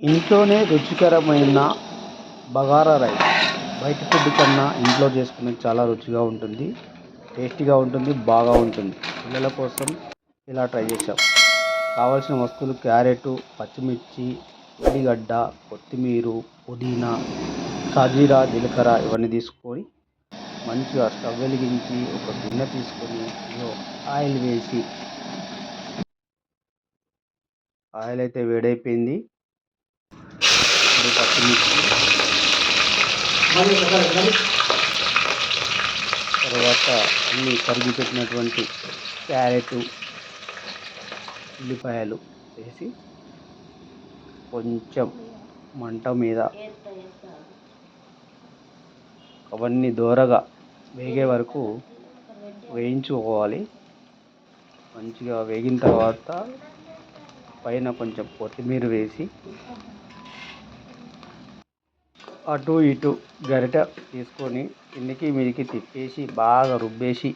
ఇంట్లోనే రుచికరమైన బగారా రైస్. బయట ఫుడ్ కన్నా ఇంట్లో చేసుకునేది చాలా రుచిగా ఉంటుంది టేస్టీగా ఉంటుంది బాగా ఉంటుంది. పిల్లల కోసం ఇలా ట్రై చేసాం కావాల్సిన వస్తువులు క్యారెట్ పచ్చిమిర్చి ఉల్లిగడ్డ కొత్తిమీర పుదీనా సాజీరా జీలకర్ర ఇవన్నీ తీసుకొని మంచిగా స్టవ్ వెలిగించి ఒక గిన్నె తీసుకొని ఆయిల్ వేసి ఆయిల్ అయితే వేడైపోయింది. ఇప్పుడు పచ్చిమిర్చి తర్వాత అన్ని తరిగి పెట్టినటువంటి క్యారెట్ ఉల్లిపాయలు వేసి కొంచెం మంట మీద అవన్నీ దోరగా వేగే వరకు వేయించుకోవాలి. మంచిగా వేగిన తర్వాత పైన కొంచెం కొత్తిమీర వేసి అటు ఇటు గరిట తీసుకొని కిందికి మీదికి తిప్పేసి బాగా రుబ్బేసి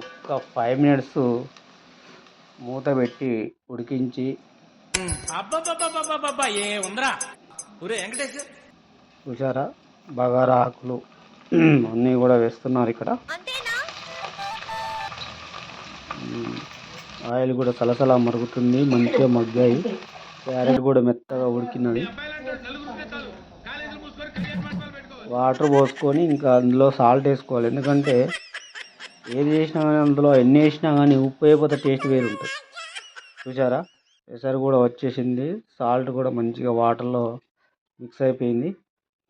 ఒక్క ఫైవ్ మినిట్స్ మూత పెట్టి ఉడికించి అబ్బబ్బబ్బబ్బబ్బబ్బా ఏ ఉందరా? ఒరే వెంకటేష్. చూసారా బగారా ఆకులు అన్నీ కూడా వేస్తున్నారు ఇక్కడ. ఆయిల్ కూడా సలసలా మరుగుతుంది మంచిగా మగ్గాయి. క్యారెట్ కూడా మెత్తగా ఉడికినది. వాటర్ పోసుకొని ఇంకా అందులో సాల్ట్ వేసుకోవాలి. ఎందుకంటే ఏది చేసినా కానీ అందులో ఎన్ని వేసినా కానీ ఉప్పు అయిపోతే టేస్ట్ వేరు ఉంటుంది చూసారా ఎసరు కూడా వచ్చేసింది. సాల్ట్ కూడా మంచిగా వాటర్లో మిక్స్ అయిపోయింది.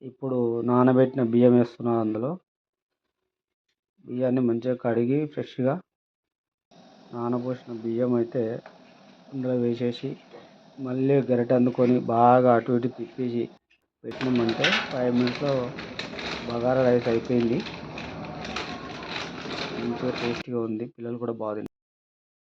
ఇప్పుడు నానబెట్టిన బియ్యం వేస్తున్నాను అందులో. బియ్యాన్ని మంచిగా కడిగి ఫ్రెష్గా నానబోసిన బియ్యం అయితే అందులో వేసేసి మళ్ళీ గరిటె అందుకొని బాగా అటు ఇటు తిప్పేసి పెట్టినామంటే ఫైవ్ మినిట్స్లో బగారా రైస్ అయిపోయింది. మంచిగా టేస్టీగా ఉంది. పిల్లలు కూడా బాగా తింటారు